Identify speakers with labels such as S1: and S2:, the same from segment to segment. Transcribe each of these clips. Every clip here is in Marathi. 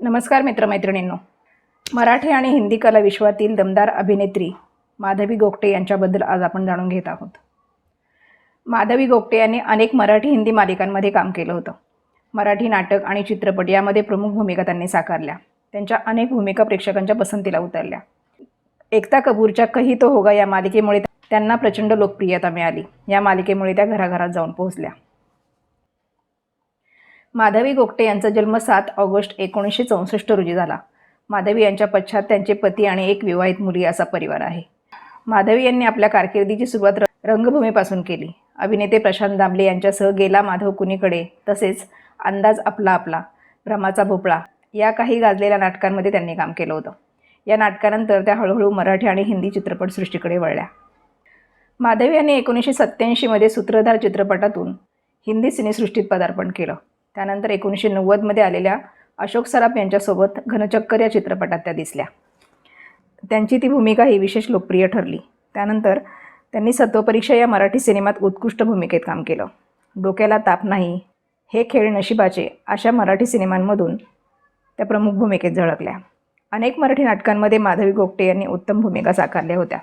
S1: नमस्कार मित्रमैत्रिणींनो. मराठी आणि हिंदी कला विश्वातील दमदार अभिनेत्री माधवी गोगटे यांच्याबद्दल आज आपण जाणून घेत आहोत. माधवी गोगटे यांनी अनेक मराठी हिंदी मालिकांमध्ये काम केलं होतं. मराठी नाटक आणि चित्रपट यामध्ये प्रमुख भूमिका त्यांनी साकारल्या. त्यांच्या अनेक भूमिका प्रेक्षकांच्या पसंतीला उतरल्या. एकता कपूरच्या कही तो होगा या मालिकेमुळे त्यांना प्रचंड लोकप्रियता मिळाली. या मालिकेमुळे त्या घराघरात जाऊन पोहोचल्या. माधवी गोगटे यांचा जन्म सात ऑगस्ट एकोणीसशे चौसष्ट रोजी झाला. माधवी यांच्या पश्चात त्यांचे पती आणि एक विवाहित मुली असा परिवार आहे. माधवी यांनी आपल्या कारकिर्दीची सुरुवात रंगभूमीपासून केली. अभिनेते प्रशांत दामले यांच्यासह गेला माधव कुणीकडे तसेच अंदाज आपला आपला भ्रमाचा भोपळा या काही गाजलेल्या नाटकांमध्ये त्यांनी काम केलं होतं. या नाटकानंतर त्या हळूहळू मराठी आणि हिंदी चित्रपटसृष्टीकडे वळल्या. माधवी यांनी एकोणीसशे सत्त्याऐंशीमध्ये सूत्रधार चित्रपटातून हिंदी सिनेसृष्टीत पदार्पण केलं. त्यानंतर एकोणीसशे नव्वदमध्ये आलेल्या अशोक सराफ यांच्यासोबत घनचक्कर या चित्रपटात त्या दिसल्या. त्यांची ती भूमिका ही विशेष लोकप्रिय ठरली. त्यानंतर त्यांनी सत्वपरीक्षा या मराठी सिनेमात उत्कृष्ट भूमिकेत काम केलं. डोक्याला ताप नाही हे खेळ नशिबाचे अशा मराठी सिनेमांमधून त्या प्रमुख भूमिकेत झळकल्या. अनेक मराठी नाटकांमध्ये माधवी गोगटे यांनी उत्तम भूमिका साकारल्या होत्या.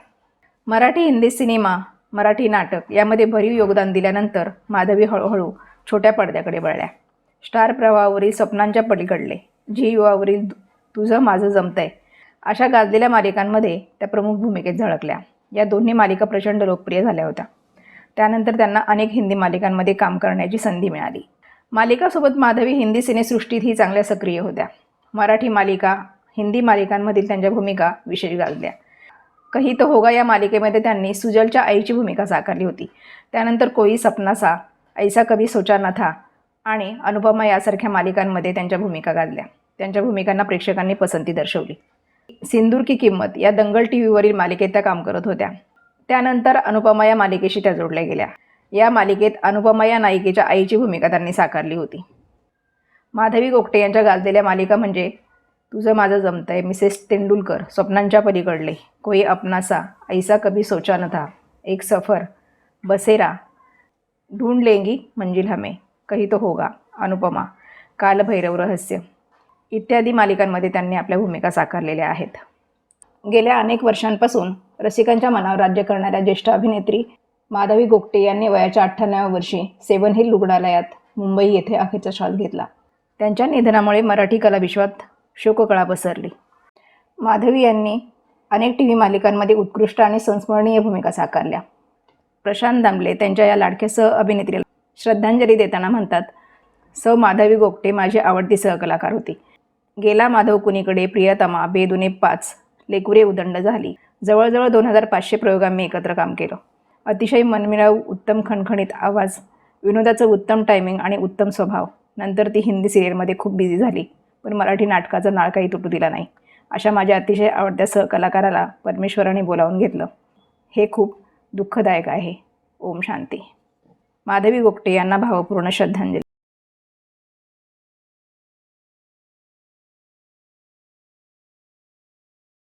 S1: मराठी हिंदी सिनेमा मराठी नाटक यामध्ये भरीव योगदान दिल्यानंतर माधवी हळूहळू छोट्या पडद्याकडे वळल्या. स्टार प्रवाहावरील स्वप्नांच्या पलीकडले. जी युवावरील तुझं माझं जमतंय. अशा गाजलेल्या मालिकांमध्ये त्या प्रमुख भूमिकेत झळकल्या. या दोन्ही मालिका प्रचंड लोकप्रिय झाल्या होत्या. त्यानंतर त्यांना अनेक हिंदी मालिकांमध्ये काम करण्याची संधी मिळाली. मालिकासोबत माधवी हिंदी सिनेसृष्टीतही चांगल्या सक्रिय होत्या. मराठी मालिका हिंदी मालिकांमधील त्यांच्या भूमिका विशेष गाजल्या. कही तो होगा या मालिकेमध्ये त्यांनी सुजलच्या आईची भूमिका साकारली होती. त्यानंतर कोई सपना सा ऐसा कभी सोचा न था आणि अनुपमा यासारख्या मालिकांमध्ये त्यांच्या भूमिका गाजल्या. त्यांच्या भूमिकांना प्रेक्षकांनी पसंती दर्शवली. सिंदूर की किंमत या दंगल टी व्हीवरील मालिकेत त्या काम करत होत्या. त्यानंतर अनुपमा या मालिकेशी त्या जोडल्या गेल्या. या मालिकेत अनुपमा या नायिकेच्या आईची भूमिका त्यांनी साकारली होती. माधवी गोगटे यांच्या गाजलेल्या मालिका म्हणजे तुझं माझं जमतंय मिसेस तेंडुलकर स्वप्नांच्या पलीकडले. कोई अपनासा ऐसा कभी सोचा न था. एक सफर बसेरा. ढूंढ लेंगी मंजिल हमें. कही तो होगा? अनुपमा कालभैरव रहस्य. इत्यादी मालिकांमध्ये त्यांनी आपल्या भूमिका साकारलेल्या आहेत. गेल्या अनेक वर्षांपासून रसिकांच्या मनावर राज्य करणाऱ्या ज्येष्ठ अभिनेत्री माधवी गोगटे यांनी वयाच्या अठ्ठ्याण्णव्या वर्षी सेवन हिल रुग्णालयात मुंबई येथे अखेरचा श्वास घेतला. त्यांच्या निधनामुळे मराठी कला विश्वात शोककळा पसरली. माधवी यांनी अनेक टी व्ही मालिकांमध्ये उत्कृष्ट आणि संस्मरणीय भूमिका साकारल्या. प्रशांत दामले त्यांच्या या लाडक्या सह अभिनेत्रीला श्रद्धांजली देताना म्हणतात सौ माधवी गोगटे माझी आवडती सहकलाकार होती. गेला माधव कुणीकडे प्रियतमा बेदुने पाच लेकुरे उदंड झाली. जवळजवळ दोन हजार पाचशे प्रयोगांनी एकत्र काम केलं. अतिशय मनमिळाऊ उत्तम खणखणीत आवाज विनोदाचं उत्तम टायमिंग आणि उत्तम स्वभाव. नंतर ती हिंदी सिरियलमध्ये खूप बिझी झाली पण मराठी नाटकाचा नाळ काही तुटू दिला नाही. अशा माझ्या अतिशय आवडत्या सहकलाकाराला परमेश्वराने बोलावून घेतलं. हे खूप दुःखदायक आहे. ओम शांती. माधवी गोपटे यांना भावपूर्ण श्रद्धांजली.